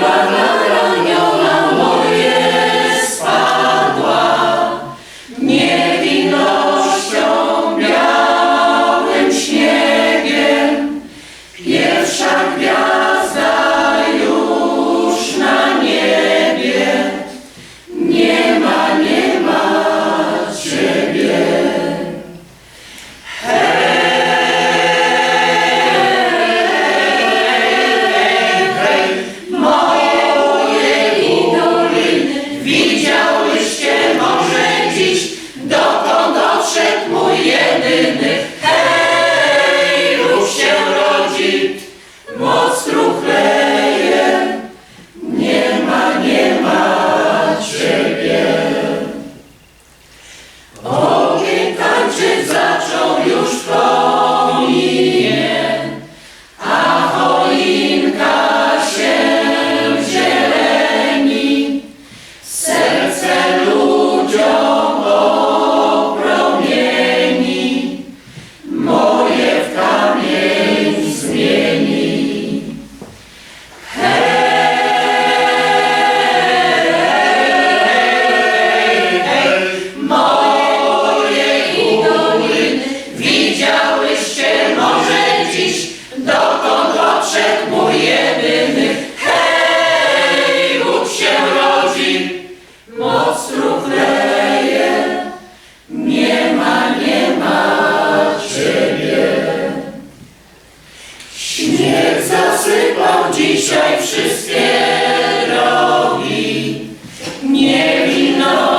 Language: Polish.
Bala. Śnieg zasypał dzisiaj wszystkie drogi. Niewinności.